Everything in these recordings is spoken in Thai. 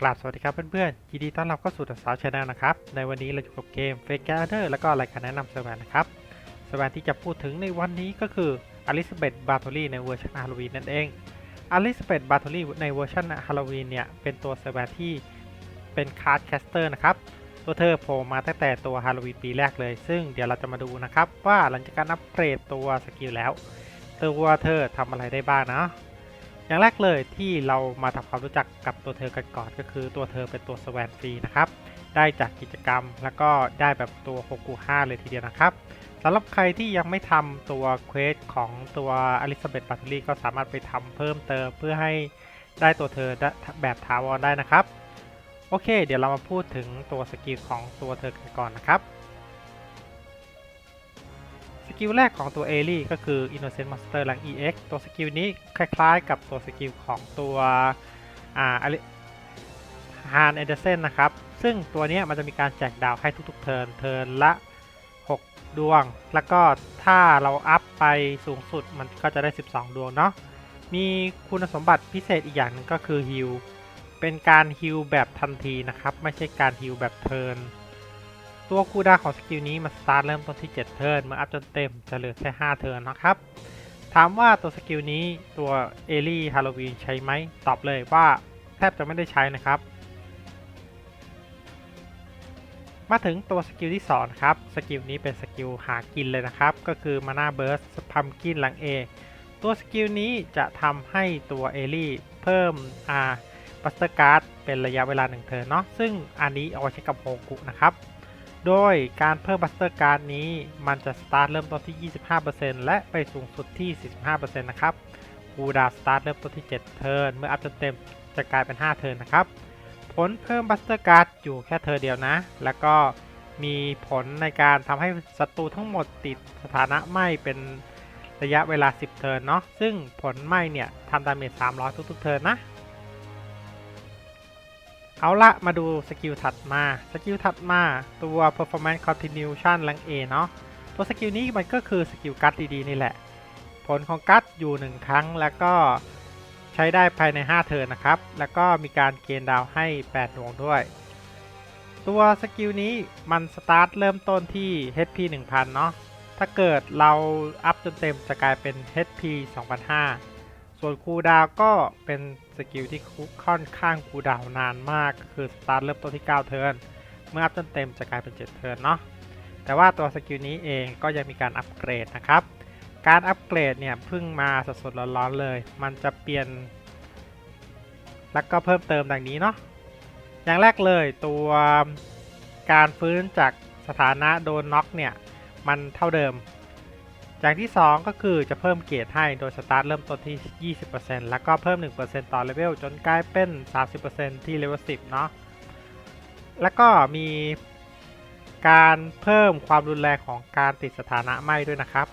กราบสวัสดีครับเพื่อนๆยินดีต้อนรับเข้าสู่ตัสาวชาแนลนะครับ ในวันนี้เราอยู่กับเกม f a k e a d e r แล้วก็รายการแนะนำเซอร์แวนนะครับเซอร์แวนที่จะพูดถึงในวันนี้ก็คืออลิซาเบธบา t ท l ีในเวอร์ชันฮาโลวีนนั่นเองอลิซาเบธบา t ท l ีในเวอร์ชันฮาโลวีนเนี่ย เป็นตัวเซอร์แวนที่เป็นคาร์ดแคสเตอร์นะครับ ตัวเธอโผล่มาตั้งแต่ตัวฮาโลวีนปีแรกเลย ซึ่งเดี๋ยวเราจะมาดูนะครับว่าหลังจากการอัปเกรดตัวสกิลแล้ว ตัวเธอทำอะไรได้บ้างนะ อย่างแรกเลยที่เรามาทำความรู้จักกับตัวเธอกันก่อนก็คือตัวเธอเป็นตัวสแวนฟรีนะครับ ได้จากกิจกรรมแล้วก็ได้แบบตัว6กู5เลยทีเดียวนะครับสำหรับใครที่ยังไม่ทำตัวเควสของตัวอลิซาเบธบัตเตอรี่ก็สามารถไปทำเพิ่มเติมเพื่อให้ได้ตัวเธอแบบถาวรได้นะครับ โอเค เดี๋ยวเรามาพูดถึงตัวสกิลของตัวเธอกันก่อนนะครับ กิลแรกของตัวเอลี่ก็คือ Innocent Monster หลัง EX ตัวสกิลนี้คล้ายๆ กับตัวสกิลของตัวอ่าฮานเอเดเซนนะครับ ซึ่งตัวนี้มันจะมีการแจกดาวให้ทุกๆเทิร์นเทิร์นละ 6 ดวง แล้วก็ถ้าเราอัพไปสูงสุดมันก็จะได้ 12 ดวงเนาะมีคุณสมบัติพิเศษอีกอย่างนึงก็คือฮิลเป็นการฮิลแบบทันทีนะครับ ไม่ใช่การฮิลแบบเทิร์น ตัวคูดาของสกิลนี้มันสตาร์ทเริ่มต้นที่ 7 เทิร์นเมื่ออัพจนเต็มจะเหลือแค่ 5 เทิร์นนะครับ ถามว่าตัวสกิลนี้ตัวเอลี่ฮาโลวีนใช้ไหมตอบเลยว่าแทบจะไม่ได้ใช้นะครับ มาถึงตัวสกิลที่2ครับสกิลนี้เป็นสกิลหากินเลยนะครับ ก็คือมา n a าเบิร์สพัมกินหลัง A ตัวสกิลนี้จะทำให้ตัวเอลี่เพิ่มอ่าบัสเตอร์การ์ดเป็นระยะเวลา1เทิร์นเนาะซึ่งอันนี้เอาไว้ใช้กับโฮกุนะครับ โดยการเพิ่มบัสเตอร์การ์ดนี้ มันจะสตาร์ทเริ่มต้นที่ 25%และไปสูงสุดที่ 45%นะครับคูดาวสตาร์ทเริ่มต้นที่ 7 เทิร์น เมื่ออัพจนเต็มจะกลายเป็น 5 เทิร์นนะครับ ผลเพิ่มบัสเตอร์การ์ดอยู่แค่เทิร์เดียวนะ แล้วก็มีผลในการทำให้ศัตรูทั้งหมดติดสถานะไหมเป็นระยะเวลา 10 เทิร์นเนาะ ซึ่งผลไหมเนี่ยทำดาเมจ300 ทุกๆเทิร์นนะ เอาละมาดูสกิลถัดมา สกิลถัดมาตัว performance continuation ลัง A เนาะ ตัวสกิลนี้มันก็คือสกิลกัดดีๆนี่แหละ ผลของกัดอยู่ 1 ครั้งแล้วก็ใช้ได้ภายใน 5 เทิร์นนะครับ แล้วก็มีการเกณฑ์ดาวให้ 8 ดวงด้วย ตัวสกิลนี้มันสตาร์ทเริ่มต้นที่ HP 1000 เนาะ ถ้าเกิดเราอัพจนเต็มจะกลายเป็น HP 2005 ส่วนคูลดาวก็เป็น สกิลที่ค่อนข้างคูดาวนานมาก คือสตาร์ทเริ่มต้นที่ 9 เทิร์นเมื่ออัพจนเต็มจะกลายเป็น 7 เทิร์นเนาะแต่ว่าตัวสกิลนี้เองก็ยังมีการอัปเกรดนะครับ การอัปเกรดเนี่ยเพิ่งมาสดๆร้อนๆเลย มันจะเปลี่ยน แล้วก็เพิ่มเติมดังนี้เนาะอย่างแรกเลยตัวการฟื้นจากสถานะโดนน็อกเนี่ย มันเท่าเดิม อย่างที่ 2 ก็คือจะเพิ่มเกรดให้โดยสตาร์ทเริ่มต้นที่ 20%แล้วก็เพิ่ม 1%ต่อเลเวลจนกลายเป็น 30%ที่เลเวล 10 เนาะ แล้วก็มีการเพิ่มความรุนแรงของการติดสถานะไหม้ด้วยนะครับ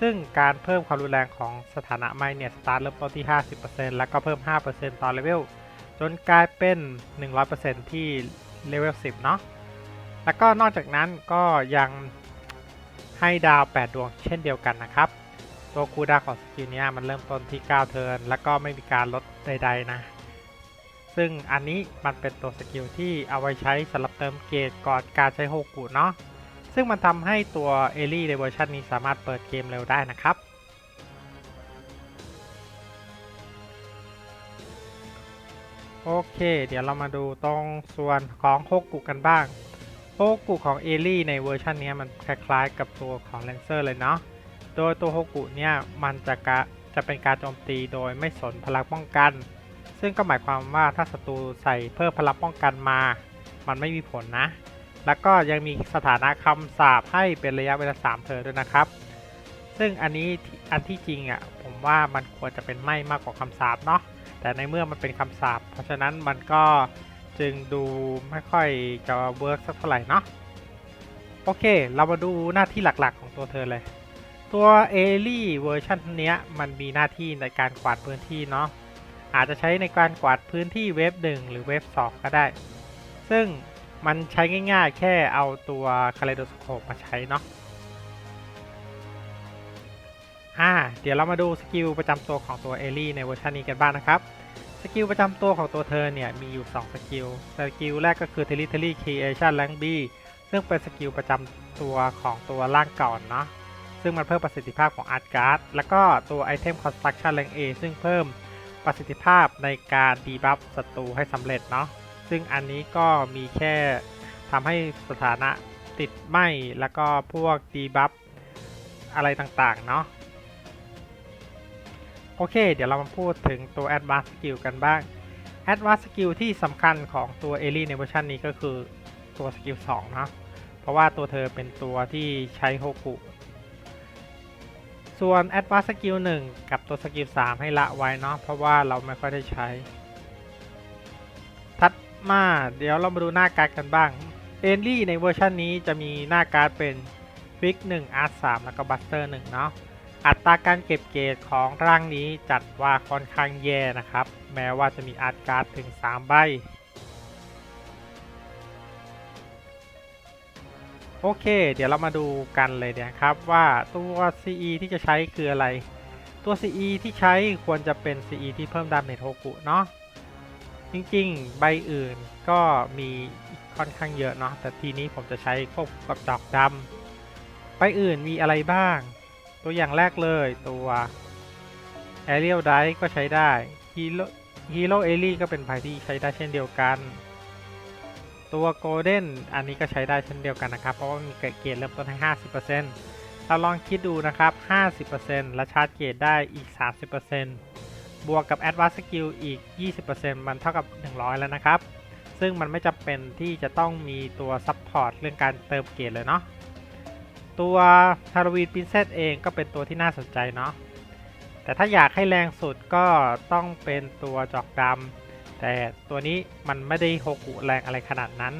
ซึ่งการเพิ่มความรุนแรงของสถานะไหม้เนี่ยสตาร์ทเริ่มต้นที่ 50%แล้วก็เพิ่ม 5%ต่อเลเวลจนกลายเป็น 100%ที่เลเวล 10 เนาะ แล้วก็นอกจากนั้นก็ยัง ให้ดาว 8 ดวงเช่นเดียวกันนะครับ ตัวคูดาของสกิลเนี้ยมันเริ่มต้นที่ 9 เทิร์นแล้วก็ไม่มีการลดใด ๆ นะ ซึ่งอันนี้มันเป็นตัวสกิลที่เอาไว้ใช้สำหรับเติมเกรดก่อนการใช้โฮกุเนาะซึ่งมันทำให้ตัวเอลี่ในเวอร์ชันนี้สามารถเปิดเกมเร็วได้นะครับโอเค เดี๋ยวเรามาดูตรงส่วนของโฮกุกันบ้าง โฮกุของเอลี่ในเวอร์ชันนี้มันคล้ายๆ กับตัวของเลนเซอร์เลยเนาะ โดยตัวโฮกุเนี่ยมันจะกะจะเป็นการโจมตีโดยไม่สนพลังป้องกัน ซึ่งก็หมายความว่าถ้าศัตรูใส่เพิ่มพลังป้องกันมา มันไม่มีผลนะ แล้วก็ยังมีสถานะคำสาปให้เป็นระยะเวลา3เทิร์ด้วยนะครับ ซึ่งอันนี้อันที่จริงอะผมว่ามันควรจะเป็นไม่มากกว่าคำสาปเนาะ แต่ในเมื่อมันเป็นคำสาปเพราะฉะนั้นมันก็ จึงดูไม่ค่อยจะเวิร์กสักเท่าไหร่เนาะโอเค เรามาดูหน้าที่หลักๆของตัวเธอเลย ตัวเอลี่เวอร์ชันเนี้ยมันมีหน้าที่ในการกวาดพื้นที่เนาะอาจจะใช้ในการกวาดพื้นที่เวฟ1หรือเวฟ2ก็ได้ ซึ่งมันใช้ง่ายๆ แค่เอาตัวคาเลโดสโคปมาใช้เนาะอ่าเดี๋ยวเรามาดูสกิลประจำตัวของตัวเอลี่ในเวอร์ชันนี้กันบ้างนะครับ สกิลประจำตัวของตัวเธอเนี่ยมีอยู่ 2 สกิล สกิลแรกก็คือ Territory Creation Rank B ซึ่งเป็นสกิลประจำตัวของตัวร่างก่อนเนาะ ซึ่งมันเพิ่มประสิทธิภาพของ Art Card แล้วก็ตัว Item Construction Rank A ซึ่งเพิ่มประสิทธิภาพในการดีบัฟศัตรูให้สำเร็จเนาะ ซึ่งอันนี้ก็มีแค่ทำให้สถานะติดไหมแล้วก็พวกดีบัฟอะไรต่างๆเนาะ โอเค เดี๋ยวเรามาพูดถึงตัว Advanced Skill กันบ้าง Advanced Skill ที่สำคัญของตัวเอลี่ในเวอร์ชันนี้ก็คือตัวสกิล2นะ เพราะว่าตัวเธอเป็นตัวที่ใช้โฮกุส่วน Advanced Skill 1 กับตัวสกิล3 ให้ละไว้เนาะ เพราะว่าเราไม่ค่อยได้ใช้ถัดมาเดี๋ยวเรามาดูหน้าการ์ดกันบ้าง เอลี่ในเวอร์ชันนี้จะมีหน้าการ์ดเป็นฟิก1 Art 3แล้วก็บัสเตอร์1เนาะ อัตราการเก็บเกรดของร่างนี้จัดว่าค่อนข้างแย่นะครับ แม้ว่าจะมีอาร์ตการ์ดถึง 3 ใบ โอเค เดี๋ยวเรามาดูกันเลยนะครับว่าตัว CE ที่จะใช้คืออะไร ตัว CE ที่ใช้ควรจะเป็น CE ที่เพิ่มดาเมจโฮกุเนาะจริงๆ ใบอื่นก็มีค่อนข้างเยอะเนาะแต่ทีนี้ผมจะใช้ควบกับดอกดำใบอื่นมีอะไรบ้าง ตัวอย่างแรกเลยตัว Aerial d i ก็ใช้ได้ Hero Hero e l i ก็เป็นไพ่ที่ใช้ได้เช่นเดียวกัน ตัว Golden อันนี้ก็ใช้ได้เช่นเดียวกันนะครับ เพราะว่ามีเกรดเริ่มต้นให้ 50%เราลองคิดดูนะครับ 50%และชาร์จเกรดได้อีก 30%บวกกับ Advanced Skill อีก 20%มันเท่ากับ 100 แล้วนะครับ ซึ่งมันไม่จำเป็นที่จะต้องมีตัว Support เรื่องการเติมเกรดเลยเนาะ ตัวฮาโลวีนปินเซตเองก็เป็นตัวที่น่าสนใจเนาะแต่ถ้าอยากให้แรงสุดก็ต้องเป็นตัวจอกดำแต่ตัวนี้มันไม่ได้โฮกุแรงอะไรขนาดนั้น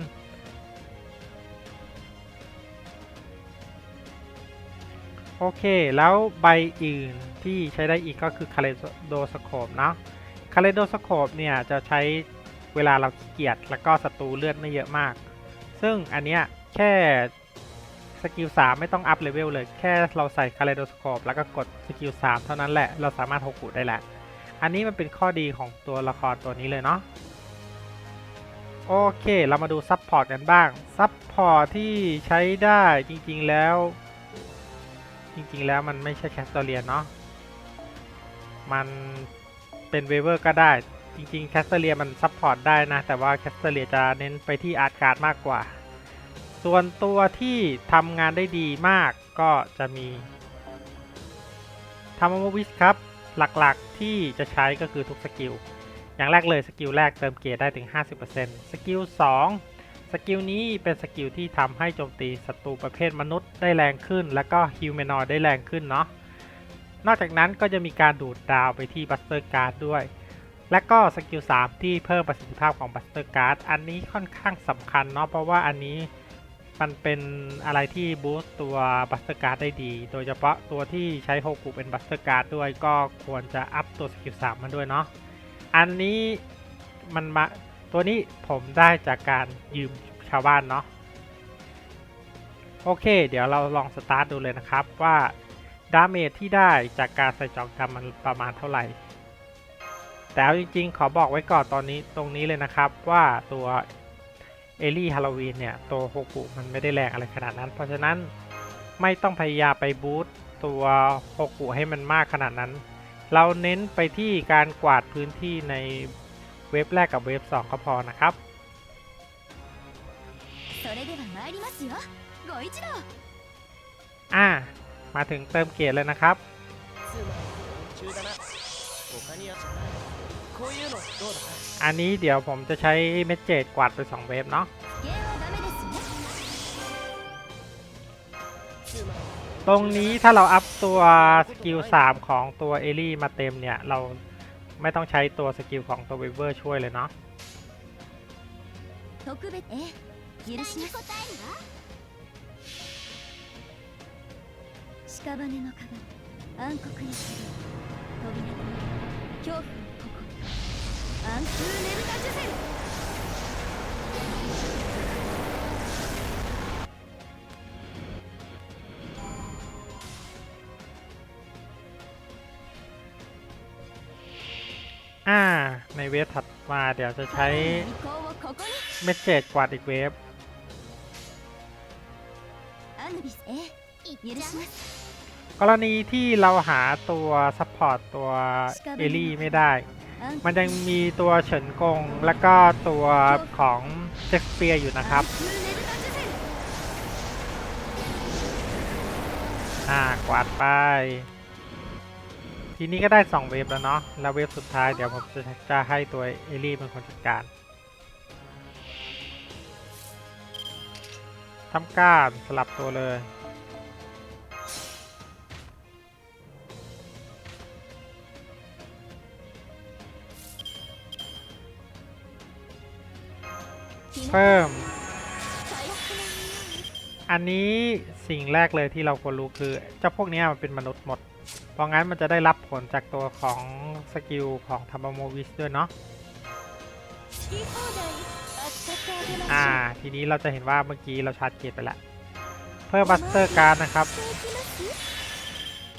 โอเค แล้วใบอื่นที่ใช้ได้อีกก็คือคาเลโดสโคปเนาะคาเลโดสโคปเนี่ยจะใช้เวลาเราขี้เกียจแล้วก็ศัตรูเลือดไม่เยอะมาก ซึ่งอันเนี้ยแค่ สกิล3ไม่ต้องอัพเลเวลเลย แค่เราใส่คาเลโดสโคปแล้วก็กดสกิล3เท่านั้นแหละ เราสามารถโฮกุได้แหละอันนี้มันเป็นข้อดีของตัวละครตัวนี้เลยเนาะโอเค เรามาดูซับพอร์ตกันบ้าง ซับพอร์ตที่ใช้ได้จริงๆแล้ว จริงๆแล้วมันไม่ใช่แคสตอเรียนเนาะ มันเป็นเวเวอร์ก็ได้ จริงๆแคสเตอเรียมันซับพอร์ตได้นะ แต่ว่าแคสเตอเรียจะเน้นไปที่อาร์ตการ์ดมากกว่า ส่วนตัวที่ทำงานได้ดีมากก็จะมีทามโมวิสครับ หลักๆที่จะใช้ก็คือทุกสกิล อย่างแรกเลยสกิลแรกเติมเกียร์ได้ถึง 50%สกิล2สกิลนี้เป็นสกิลที่ทำให้โจมตีศัตรูประเภทมนุษย์ได้แรงขึ้น แล้วก็ฮิวแมนอยได้แรงขึ้นเนาะนอกจากนั้นก็จะมีการดูดดาวไปที่บัสเตอร์การ์ดด้วย และก็สกิล3ที่เพิ่มประสิทธิภาพของบัสเตอร์การ์ดอันนี้ค่อนข้างสำคัญเนาะเพราะว่าอันนี้ มันเป็นอะไรที่บูสต์ตัวบัสเตอร์การ์ดได้ดี โดยเฉพาะตัวที่ใช้โฮกุเป็นบัสเตอร์การ์ดด้วยก็ควรจะอัพตัวสกิล3มันด้วยเนาะ อันนี้มันมาตัวนี้ผมได้จากการยืมชาวบ้านเนาะ โอเค เดี๋ยวเราลองสตาร์ทดูเลยนะครับว่าดาเมจที่ได้จากการใส่จอกดำมันประมาณเท่าไหร่ แต่เอาจริงๆ ขอบอกไว้ก่อนตอนนี้ตรงนี้เลยนะครับว่าตัว เอลี่ฮาโลวีนเนี่ย ตัวโฮกุมันไม่ได้แรงอะไรขนาดนั้น เพราะฉะนั้นไม่ต้องพยายามไปบูตตัวโฮกุให้มันมากขนาดนั้น เราเน้นไปที่การกวาดพื้นที่ในเว็บแรกกับเว็บ 2 ก็พอนะครับอะมาถึงเติมเกียรติเลยนะครับ อันนี้เดี๋ยวผมจะใช้เมจเจดกวาดไป 2 เว็บเนาะ 危険はダメですねつまり ตรงนี้ถ้าเราอัพตัวสกิล 3 ของตัวเอลี่มาเต็มเนี่ย เราไม่ต้องใช้ตัวสกิลของตัวเวเวอร์ช่วยเลยเนาะ 特別え許しな答えは屍の鏡暗黒にする扉の恐怖 อ่า ในเวฟถัดมาเดี๋ยวจะใช้เมสเซจกวาดอีกเวฟกรณีที่เราหาตัวซัพพอร์ตตัวเอลี่ไม่ได้ มันยังมีตัวเฉินกงและก็ตัวของเซ็กเปียอยู่นะครับอ่ากวาดไป ทีนี้ก็ได้ 2 เวฟแล้วเนาะแล้วเวฟสุดท้ายเดี๋ยวผมจะจะให้ตัวเอลี่เป็นคนจัดการทำการสลับตัวเลย เพิ่ม อันนี้สิ่งแรกเลยที่เราควรรู้คือเจ้าพวกนี้มันเป็นมนุษย์หมด เพราะงั้นมันจะได้รับผลจากตัวของสกิลของธรรมโมวิสด้วยเนาะอ่า ทีนี้เราจะเห็นว่าเมื่อกี้เราชาร์จเกียร์ไปแล้วเพิ่มบัสเตอร์การนะครับ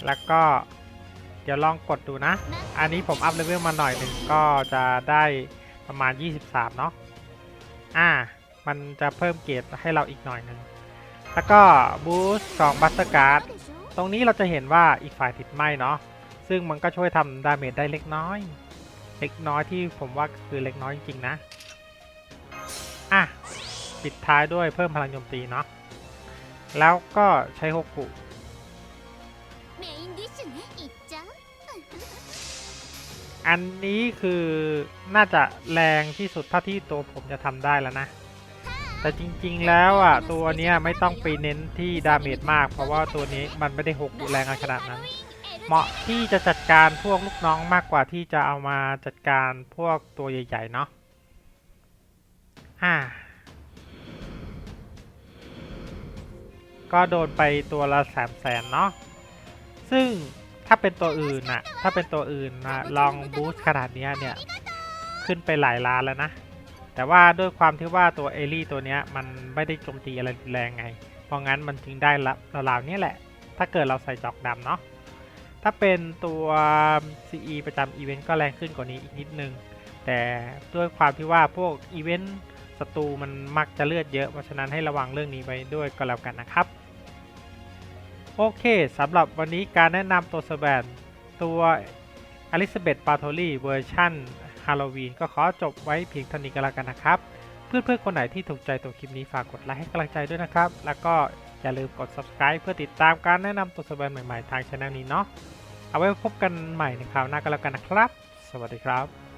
แล้วก็เดี๋ยวลองกดดูนะ อันนี้ผมอัพเลเวลมาหน่อยหนึ่งก็จะได้ประมาณ 23 เนาะ อ่า มันจะเพิ่มเกรดให้เราอีกหน่อยหนึ่ง แล้วก็บูสต์สองบัสการ์ด ตรงนี้เราจะเห็นว่าอีกฝ่ายติดไหมเนาะ ซึ่งมันก็ช่วยทำดาเมจได้เล็กน้อย เล็กน้อยที่ผมว่าคือเล็กน้อยจริงๆนะ อะ ปิดท้ายด้วยเพิ่มพลังโจมตีเนาะ แล้วก็ใช้ฮกกุ อันนี้คือน่าจะแรงที่สุดเท่าที่ตัวผมจะทำได้แล้วนะ แต่จริงๆแล้วอะตัวเนี้ยไม่ต้องไปเน้นที่ดาเมจมาก เพราะว่าตัวนี้มันไม่ได้หกแรงขนาดนั้น เหมาะที่จะจัดการพวกลูกน้องมากกว่าที่จะเอามาจัดการพวกตัวใหญ่ๆเนาะอ่าก็โดนไปตัวละแสนแสนเนาะซึ่ง ถ้าเป็นตัวอื่นน่ะถ้าเป็นตัวอื่นนะลองบูสต์ขนาดเนี้ยเนี่ย ขึ้นไปหลายล้านแล้วนะ แต่ว่าด้วยความที่ว่าตัวเอลี่ตัวเนี้ยมันไม่ได้โจมตีอะไรแรงไง เพราะงั้นมันจึงได้ละราวๆนี้แหละ ถ้าเกิดเราใส่จอกดำเนาะ ถ้าเป็นตัว CE ประจำอีเวนต์ก็แรงขึ้นกว่านี้อีกนิดนึง แต่ด้วยความที่ว่าพวกอีเวนต์ศัตรูมันมักจะเลือดเยอะ เพราะฉะนั้นให้ระวังเรื่องนี้ไว้ด้วยก็แล้วกันนะครับ โอเคสำหรับวันนี้การแนะนำตัวสแบนตัวอลิซาเบธปาโทลีเวอร์ชันฮาโลวีนก็ขอจบไว้เพียงเท่านี้ก็แล้วกันนะครับ เพื่อนๆคนไหนที่ถูกใจตัวคลิปนี้ฝากกดไลค์ให้กำลังใจด้วยนะครับ แล้วก็อย่าลืมกด subscribe เพื่อติดตามการแนะนำตัวสแบนใหม่ๆทางช่องนี้เนาะเอาไว้พบกันใหม่ในคราวหน้าก็แล้วกันนะครับ สวัสดีครับ